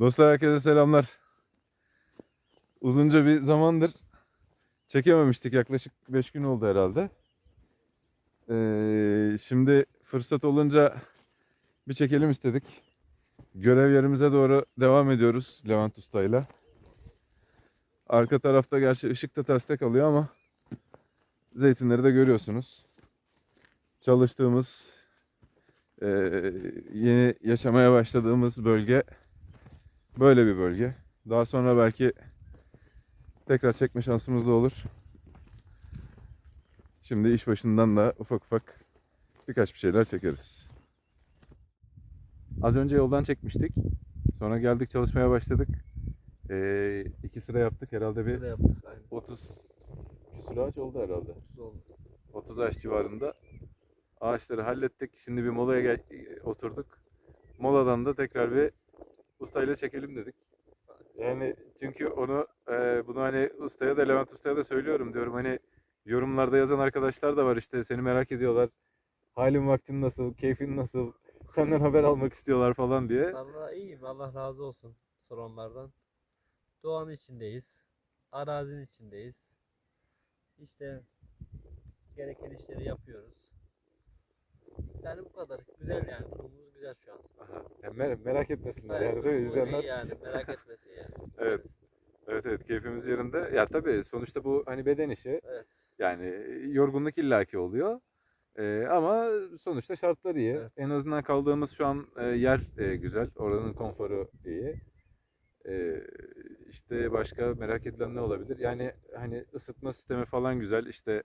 Dostlar herkese selamlar. Uzunca bir zamandır çekememiştik. Yaklaşık 5 gün oldu herhalde. Ee, şimdi fırsat olunca bir çekelim istedik. Görev yerimize doğru devam ediyoruz Levent Usta'yla. Arka tarafta gerçi ışık da terste kalıyor ama zeytinleri de görüyorsunuz. Çalıştığımız, ee, yeni yaşamaya başladığımız bölge böyle bir bölge. Daha sonra belki tekrar çekme şansımız da olur. Şimdi iş başından da ufak ufak birkaç bir şeyler çekeriz. Az önce yoldan çekmiştik. Sonra geldik çalışmaya başladık. Ee, iki sıra yaptık herhalde bir yaptık aynen. 30 küsur ağaç oldu herhalde. Otuz oldu. 30 ağaç civarında ağaçları hallettik. Şimdi bir molaya gel- oturduk. Moladan da tekrar bir ustayla çekelim dedik. Yani çünkü onu e, bunu hani ustaya da Levent ustaya da söylüyorum diyorum hani yorumlarda yazan arkadaşlar da var işte seni merak ediyorlar. Halin vaktin nasıl, keyfin nasıl, senden haber almak istiyorlar falan diye. Vallahi iyiyim. Allah razı olsun soranlardan. Doğanın içindeyiz. Arazinin içindeyiz. İşte gereken işleri yapıyoruz. Yani bu kadar. Güzel yani. Durumumuz güzel şu an. Aha, yani mer- merak etmesinler yani değil mi izleyenler? yani. Merak etmesin yani. Evet. Evet evet keyfimiz yerinde. Ya tabii sonuçta bu hani beden işi. Evet. Yani yorgunluk illaki oluyor. Ee, ama sonuçta şartlar iyi. Evet. En azından kaldığımız şu an e, yer e, güzel. Oranın konforu iyi. Ee, işte başka merak edilen ne olabilir? Yani hani ısıtma sistemi falan güzel. İşte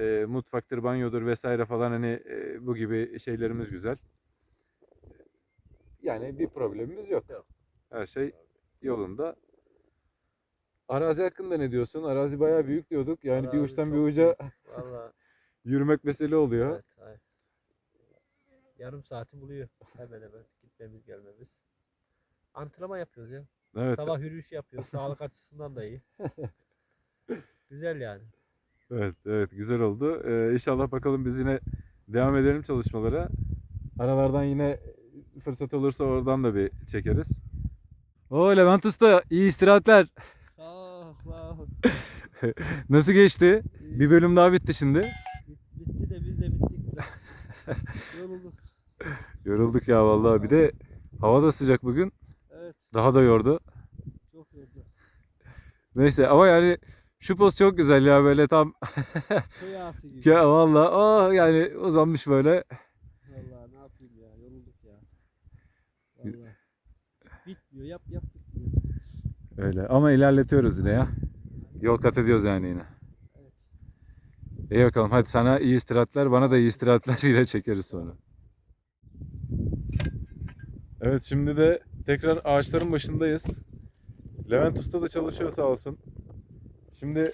e, mutfaktır, banyodur vesaire falan hani e, bu gibi şeylerimiz güzel. Yani bir problemimiz yok. Yok. Her şey yolunda. Arazi hakkında ne diyorsun? Arazi bayağı büyük diyorduk. Yani bir Arazi uçtan bir uca Vallahi yürümek mesele oluyor. evet. evet. Yarım saati buluyor. Hemen hemen gitmemiz gelmemiz. Antrenman yapıyoruz ya. Evet. Sabah yürüyüş yapıyoruz. Sağlık açısından da iyi. Güzel yani. Evet, evet güzel oldu. Ee, inşallah bakalım biz yine devam edelim çalışmalara. Aralardan yine fırsat olursa oradan da bir çekeriz. Oo Levent Usta iyi istirahatler. Sağ ol. Nasıl geçti? Bir bölüm daha bitti şimdi. Bitti de biz de bittik. Yorulduk. Yorulduk ya vallahi. Bir de hava da sıcak bugün. Evet, Daha da yordu. çok yordu. Neyse ama yani şu poz çok güzel ya böyle tam gibi. ya vallahi oh yani uzanmış böyle. Vallahi ne yapayım ya, yorulduk ya. Vallahi. Bitmiyor, yap yap bitmiyor. Öyle ama ilerletiyoruz yine ya. Yol kat ediyoruz yani yine. Evet. İyi bakalım hadi sana iyi istirahatler bana da iyi istirahatler yine çekeriz sonra. Evet şimdi de tekrar ağaçların başındayız. Levent Usta da çalışıyor sağ olsun. Şimdi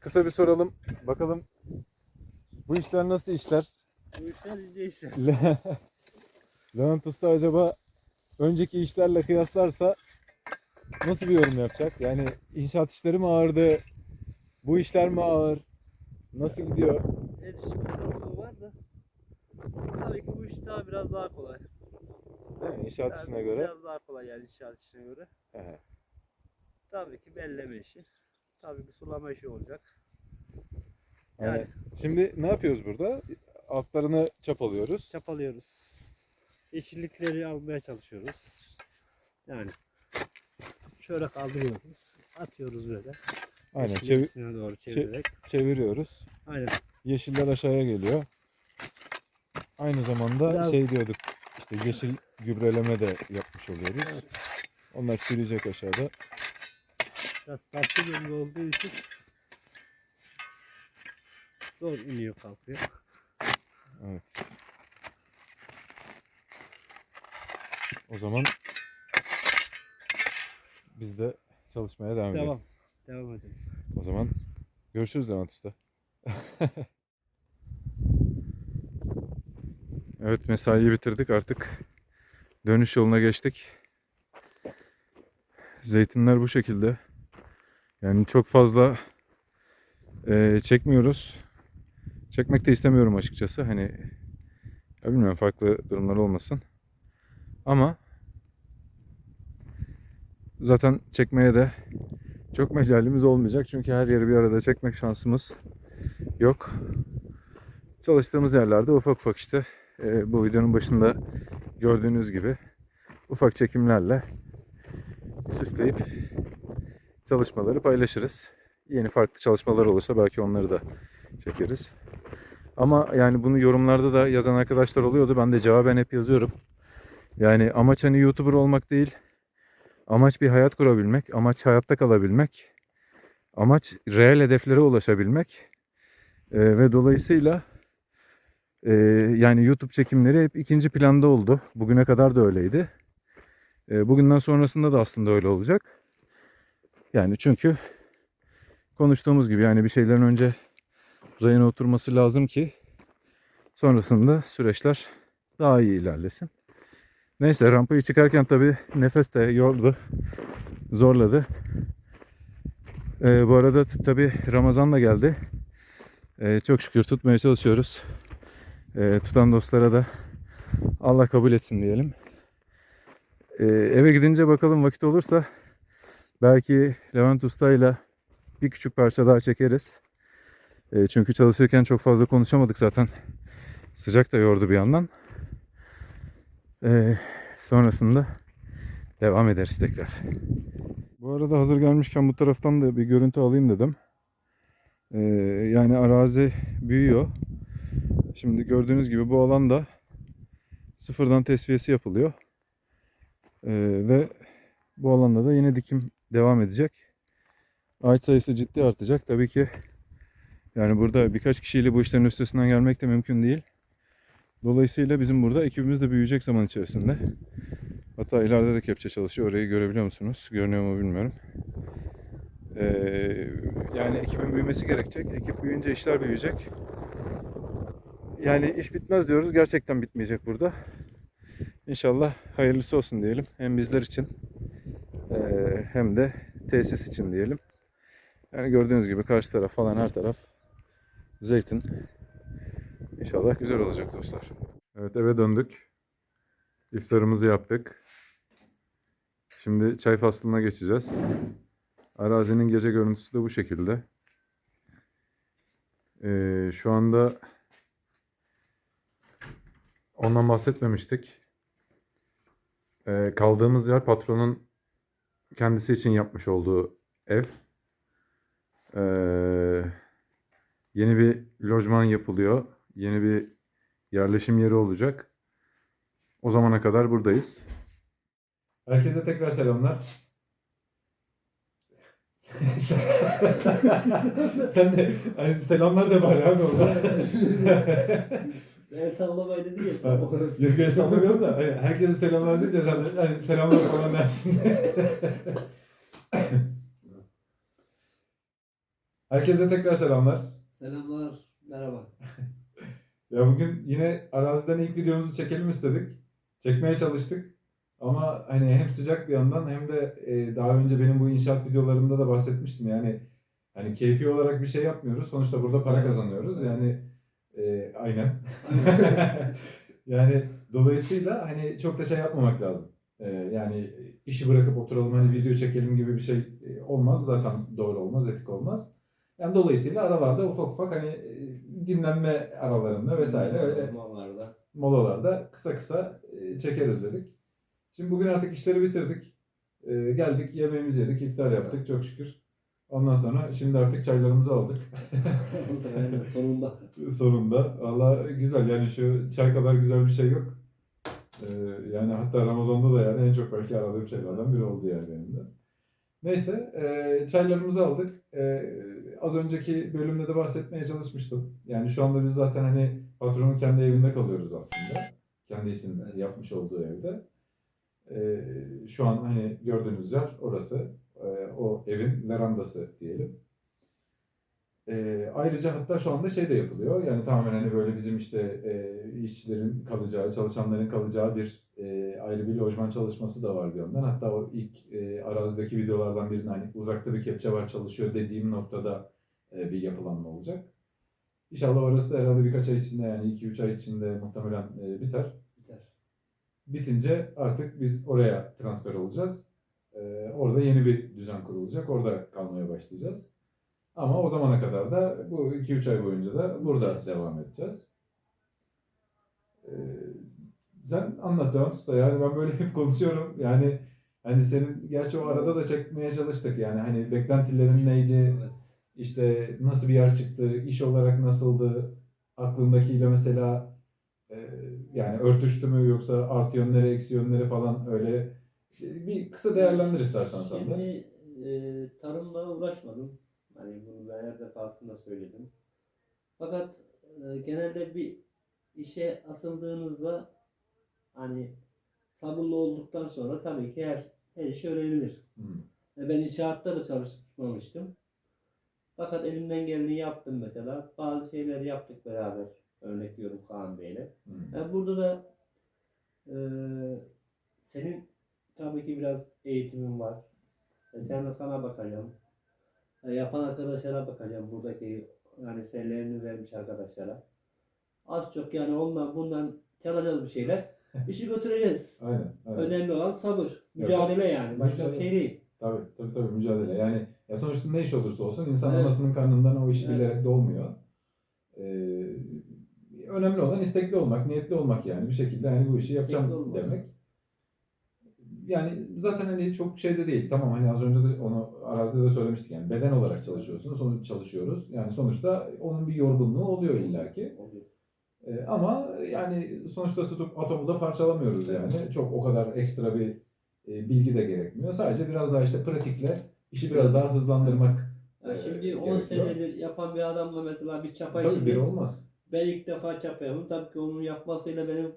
kısa bir soralım. Bakalım bu işler nasıl işler? Bu işler ince işler. Le- Levent Usta acaba önceki işlerle kıyaslarsa nasıl bir yorum yapacak? Yani inşaat işleri mi ağırdı? Bu işler mi ağır? Nasıl gidiyor? İletişim kurulu var da. Tabii ki bu iş daha biraz daha kolay. Değil mi? İnşaat Yani işine göre. Biraz daha kolay yani inşaat işine göre. Tabii ki belleme işi. Tabii ki sulama işi olacak. Yani Şimdi ne yapıyoruz burada? Altlarını çapalıyoruz. çapalıyoruz. Yeşillikleri almaya çalışıyoruz. Yani şöyle kaldırıyoruz. Atıyoruz böyle. Aynen çevi- doğru çevirerek. çeviriyoruz. Aynen. Yeşiller aşağıya geliyor. Aynı zamanda Biraz- şey diyorduk. işte yeşil gübreleme de yapmış oluyoruz. Onlar çürüyecek aşağıda. Biraz tatlı gibi olduğu için zor iniyor kalkıyor. Evet. O zaman biz de çalışmaya devam edelim. Devam. Devam edelim. O zaman görüşürüz Levent Usta. evet mesaiyi bitirdik artık. Dönüş yoluna geçtik. Zeytinler bu şekilde. Yani çok fazla eee, çekmiyoruz. Çekmek de istemiyorum açıkçası. Hani ya bilmiyorum farklı durumlar olmasın. Ama zaten çekmeye de çok mecalimiz olmayacak. Çünkü her yeri bir arada çekmek şansımız yok. Çalıştığımız yerlerde ufak ufak işte e, bu videonun başında gördüğünüz gibi ufak çekimlerle süsleyip çalışmaları paylaşırız. Yeni farklı çalışmalar olursa belki onları da çekeriz. Ama yani bunu yorumlarda da yazan arkadaşlar oluyordu. Ben de cevaben hep yazıyorum. Yani amaç hani YouTuber olmak değil. Amaç bir hayat kurabilmek. Amaç hayatta kalabilmek. Amaç reel hedeflere ulaşabilmek. Ee, ve dolayısıyla e, yani YouTube çekimleri hep ikinci planda oldu. Bugüne kadar da öyleydi. E, bugünden sonrasında da aslında öyle olacak. Yani çünkü konuştuğumuz gibi yani bir şeylerin önce rayına oturması lazım ki sonrasında süreçler daha iyi ilerlesin. Neyse rampayı çıkarken tabi nefes de yordu, zorladı. Ee, bu arada tabi Ramazan da geldi. Ee, çok şükür tutmaya çalışıyoruz. Ee, tutan dostlara da Allah kabul etsin diyelim. Ee, eve gidince bakalım vakit olursa belki Levent Usta'yla bir küçük parça daha çekeriz. E, çünkü çalışırken çok fazla konuşamadık zaten. Sıcak da yordu bir yandan. E, sonrasında devam ederiz tekrar. Bu arada hazır gelmişken bu taraftan da bir görüntü alayım dedim. E, yani arazi büyüyor. Şimdi gördüğünüz gibi bu alanda sıfırdan tesviyesi yapılıyor. E, ve bu alanda da yine dikim devam edecek. Ağaç sayısı ciddi artacak. Tabii ki yani burada birkaç kişiyle bu işlerin üstesinden gelmek de mümkün değil. Dolayısıyla bizim burada ekibimiz de büyüyecek zaman içerisinde. Hatta ileride de kepçe çalışıyor. Orayı görebiliyor musunuz? Görünüyor mu bilmiyorum. Ee, yani ekibin büyümesi gerekecek. Ekip büyüyünce işler büyüyecek. Yani iş bitmez diyoruz. Gerçekten bitmeyecek burada. İnşallah hayırlısı olsun diyelim. Hem bizler için hem de tesis için diyelim. Yani gördüğünüz gibi karşı taraf falan her taraf zeytin. İnşallah güzel olacak dostlar. Evet eve döndük. İftarımızı yaptık. Şimdi çay faslına geçeceğiz. Arazinin gece görüntüsü de bu şekilde. Ee, şu anda ondan bahsetmemiştik. Ee, kaldığımız yer patronun kendisi için yapmış olduğu ev. Ee, yeni bir lojman yapılıyor. Yeni bir yerleşim yeri olacak. O zamana kadar buradayız. Herkese tekrar selamlar. Sen de hani selamlar da var abi orada. El sallamayı dedi ya. Yok el sallamıyorum da hani herkese selamlar deyince sen de hani selamlar falan dersin. herkese tekrar selamlar. Selamlar. Merhaba. Ya bugün yine araziden ilk videomuzu çekelim istedik. Çekmeye çalıştık. Ama hani hem sıcak bir yandan hem de e, daha önce benim bu inşaat videolarında da bahsetmiştim. Yani hani keyfi olarak bir şey yapmıyoruz. Sonuçta burada para kazanıyoruz. Yani e, aynen. yani dolayısıyla hani çok da şey yapmamak lazım. E, yani işi bırakıp oturalım hani video çekelim gibi bir şey e, olmaz. Zaten doğru olmaz, etik olmaz. Yani dolayısıyla aralarda ufak ufak hani e, dinlenme aralarında vesaire öyle Mamalarda. molalarda kısa kısa e, çekeriz dedik. Şimdi bugün artık işleri bitirdik. E, geldik yemeğimizi yedik, iftar yaptık çok şükür. Ondan sonra şimdi artık çaylarımızı aldık. Aynen sonunda. Sonunda. Valla güzel yani şu çay kadar güzel bir şey yok. E, yani hatta Ramazan'da da yani en çok belki aradığım şeylerden biri oldu yani benim de. Neyse e, çaylarımızı aldık. E, az önceki bölümde de bahsetmeye çalışmıştım. Yani şu anda biz zaten hani patronun kendi evinde kalıyoruz aslında. Kendi için yapmış olduğu evde. E, şu an hani gördüğünüz yer orası. E, o evin verandası diyelim. E, ayrıca hatta şu anda şey de yapılıyor. Yani tamamen hani böyle bizim işte e, işçilerin kalacağı, çalışanların kalacağı bir e, ayrı bir lojman çalışması da var bir yandan. Hatta o ilk e, arazideki videolardan birinde hani uzakta bir kepçe var çalışıyor dediğim noktada e, bir yapılanma olacak. İnşallah orası da herhalde birkaç ay içinde yani 2-3 ay içinde muhtemelen e, biter. Biter. Bitince artık biz oraya transfer olacağız. E, orada yeni bir düzen kurulacak. Orada kalmaya başlayacağız. Ama o zamana kadar da bu 2-3 ay boyunca da burada devam edeceğiz. Ee, sen anlat Devam Usta. Yani ben böyle hep konuşuyorum. Yani hani senin gerçi o arada da çekmeye çalıştık. Yani hani beklentilerin neydi? Evet. İşte nasıl bir yer çıktı? iş olarak nasıldı? Aklındakiyle mesela e, yani örtüştü mü yoksa artı yönleri, eksi yönleri falan öyle bir kısa değerlendir istersen sen Şimdi de. e, tarımla uğraşmadım. Hani bunu ben her defasında söyledim. Fakat e, genelde bir işe asıldığınızda hani sabırlı olduktan sonra tabii ki her, her iş öğrenilir. Hmm. E, Ben inşaatta da çalışmamıştım. Fakat elimden geleni yaptım mesela. Bazı şeyleri yaptık beraber. Örnek veriyorum Kaan Bey'le. Hmm. Yani burada da e, senin tabii ki biraz eğitimin var. E, sen de sana bakacağım. E, yapan arkadaşlara bakacağım. Buradaki yani senelerini vermiş arkadaşlara. Az çok yani ondan bundan çalacağız bir şeyler. İşi götüreceğiz. Aynen. aynen. Önemli olan sabır. Mücadele yani. Başka bir Mücadele. şey değil. Tabii, tabii tabii mücadele. Yani ya sonuçta ne iş olursa olsun insan Evet. anasının karnından o işi Evet. bilerek doğmuyor. Ee, önemli olan istekli olmak, niyetli olmak yani bir şekilde hani bu işi yapacağım demek. Yani zaten hani çok şeyde değil. Tamam hani az önce de onu arazide de söylemiştik yani beden olarak çalışıyorsunuz, sonuç çalışıyoruz. Yani sonuçta onun bir yorgunluğu oluyor illaki. Ee, ama yani sonuçta tutup atomu da parçalamıyoruz yani. Çok o kadar ekstra bir e, bilgi de gerekmiyor. Sadece biraz daha işte pratikle işi biraz daha hızlandırmak. Yani e, şimdi 10 gerekiyor. senedir yapan bir adamla mesela bir çapa Tabii biri olmaz. ben ilk defa çapa yapıyorum. Tabii ki onun yapmasıyla benim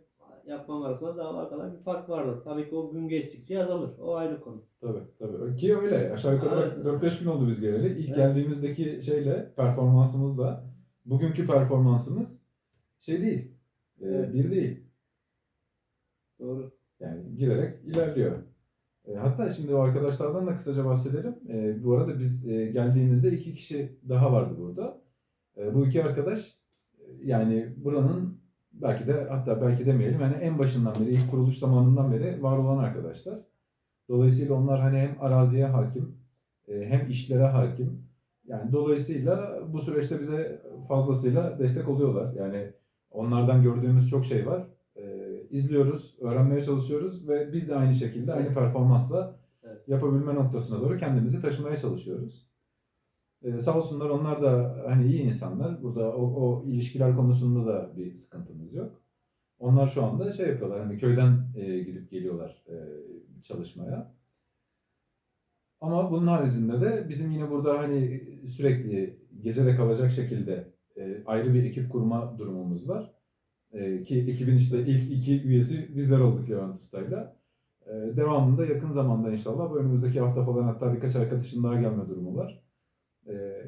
yapmam arasında dağlar kadar bir fark vardır. Tabii ki o gün geçtikçe azalır. O ayrı konu. Tabii tabii. Ki öyle. Aşağı yukarı Evet. bak 4-5 gün oldu biz geleli. İlk Evet. geldiğimizdeki şeyle, performansımızla bugünkü performansımız şey değil. e, Evet. Bir değil. Doğru. Yani giderek ilerliyor. E, hatta şimdi o arkadaşlardan da kısaca bahsedelim. E, bu arada biz e, geldiğimizde iki kişi daha vardı burada. E, bu iki arkadaş e, yani buranın belki de hatta belki demeyelim yani en başından beri ilk kuruluş zamanından beri var olan arkadaşlar. Dolayısıyla onlar hani hem araziye hakim e, hem işlere hakim. Yani dolayısıyla bu süreçte bize fazlasıyla destek oluyorlar. Yani onlardan gördüğümüz çok şey var. E, izliyoruz, öğrenmeye çalışıyoruz ve biz de aynı şekilde aynı performansla yapabilme noktasına doğru kendimizi taşımaya çalışıyoruz. E, sağ olsunlar onlar da hani iyi insanlar. Burada o, o ilişkiler konusunda da bir sıkıntımız yok. Onlar şu anda şey yapıyorlar hani köyden e, gidip geliyorlar e, çalışmaya. Ama bunun haricinde de bizim yine burada hani sürekli gecede kalacak şekilde e, ayrı bir ekip kurma durumumuz var. E, ki ekibin işte ilk iki üyesi bizler olduk Levent Usta'yla. E, devamında yakın zamanda inşallah bu önümüzdeki hafta falan hatta birkaç arkadaşın daha gelme durumu var. E,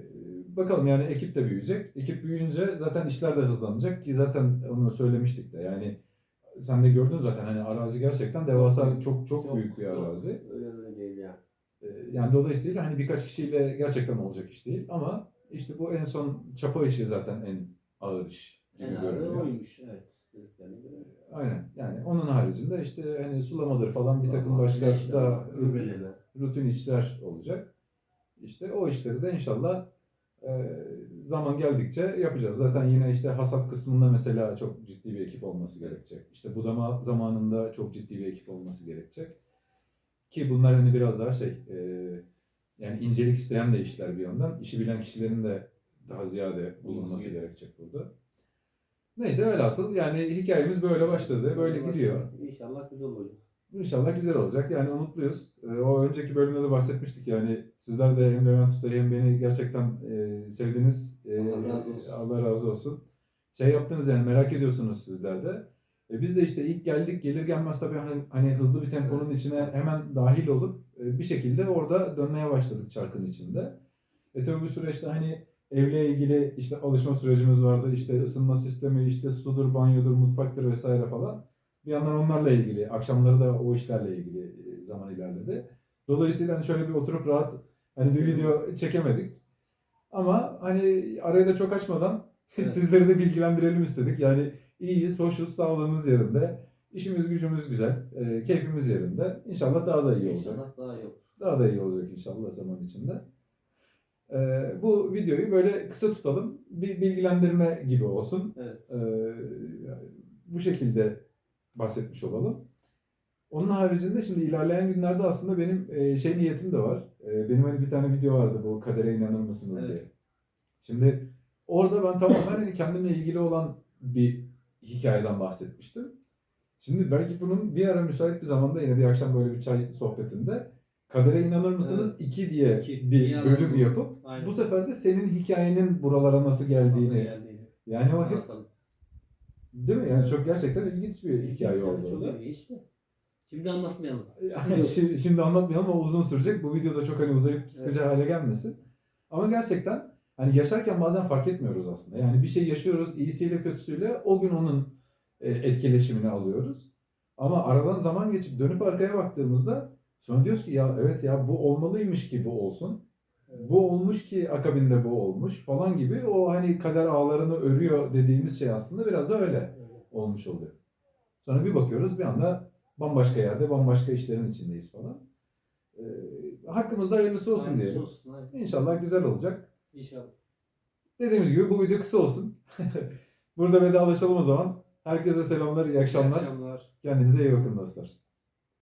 bakalım yani ekip de büyüyecek. Ekip büyüyünce zaten işler de hızlanacak ki zaten onu söylemiştik de yani sen de gördün zaten hani arazi gerçekten devasa çok çok, büyük bir arazi. Öyle değil yani. Ee, Yani dolayısıyla hani birkaç kişiyle gerçekten olacak iş değil ama işte bu en son çapa işi zaten en ağır iş En görünüyor. oymuş. Evet. Aynen yani onun haricinde işte hani sulamadır falan bir takım başka işte da rutin işler olacak. İşte o işleri de inşallah e, zaman geldikçe yapacağız. Zaten yine işte hasat kısmında mesela çok ciddi bir ekip olması gerekecek. İşte budama zamanında çok ciddi bir ekip olması gerekecek. Ki bunlar hani biraz daha şey e, yani incelik isteyen de işler bir yandan. İşi bilen kişilerin de daha ziyade bulunması gerekecek burada. Neyse velhasıl yani hikayemiz böyle başladı. Böyle gidiyor. İnşallah güzel olacak. İnşallah güzel olacak. Yani umutluyuz. Ee, o önceki bölümde de bahsetmiştik yani sizler de hem Levent Usta'yı hem beni gerçekten e, sevdiniz. E, Allah razı olsun. Allah razı olsun. Şey yaptınız yani merak ediyorsunuz sizler de. E, biz de işte ilk geldik gelir gelmez tabii hani, hani hızlı bir temponun içine hemen dahil olup e, bir şekilde orada dönmeye başladık çarkın içinde. E tabii bu süreçte hani evle ilgili işte alışma sürecimiz vardı. İşte ısınma sistemi, işte sudur, banyodur, mutfaktır vesaire falan. Bir yandan onlarla ilgili, akşamları da o işlerle ilgili e, zaman ilerledi. Dolayısıyla hani şöyle bir oturup rahat hani bir video çekemedik. Ama hani arayı da çok açmadan Evet. sizleri de bilgilendirelim istedik. Yani iyiyiz, hoşuz, sağlığımız yerinde. işimiz gücümüz güzel, e, keyfimiz yerinde. İnşallah daha da iyi olacak. İnşallah daha iyi olur. Daha da iyi olacak inşallah zaman içinde. Ee, bu videoyu böyle kısa tutalım. Bir bilgilendirme gibi olsun. Evet. Ee, bu şekilde bahsetmiş olalım. Onun haricinde şimdi ilerleyen günlerde aslında benim e, şey niyetim de var. E, benim hani bir tane video vardı bu kadere inanır mısınız Evet. diye. Şimdi orada ben tamamen hani kendimle ilgili olan bir hikayeden bahsetmiştim. Şimdi belki bunun bir ara müsait bir zamanda yine bir akşam böyle bir çay sohbetinde kadere inanır mısınız 2 diye İki. bir Niye bölüm yapıp Aynen. bu sefer de senin hikayenin buralara nasıl geldiğini yani o hep. Değil mi? Yani çok gerçekten ilginç bir hikaye oldu. Çok orada. ilginç işte. Şimdi anlatmayalım. Yani şi- şimdi anlatmayalım ama uzun sürecek. Bu videoda çok hani uzayıp sıkıcı hale gelmesin. Ama gerçekten hani yaşarken bazen fark etmiyoruz aslında. Yani bir şey yaşıyoruz iyisiyle kötüsüyle o gün onun e, etkileşimini alıyoruz. Ama aradan zaman geçip dönüp arkaya baktığımızda sonra diyoruz ki ya evet ya bu olmalıymış ki bu olsun. Bu olmuş ki akabinde bu olmuş falan gibi o hani kader ağlarını örüyor dediğimiz şey aslında biraz da öyle olmuş oluyor. Sonra bir bakıyoruz bir anda bambaşka yerde bambaşka işlerin içindeyiz falan. Ee, hakkımızda hayırlısı olsun Hayırlısı diyelim. olsun, aynen. İnşallah güzel olacak. İnşallah. Dediğimiz gibi bu video kısa olsun. Burada vedalaşalım o zaman. Herkese selamlar, iyi İyi akşamlar. akşamlar. Kendinize iyi bakın dostlar.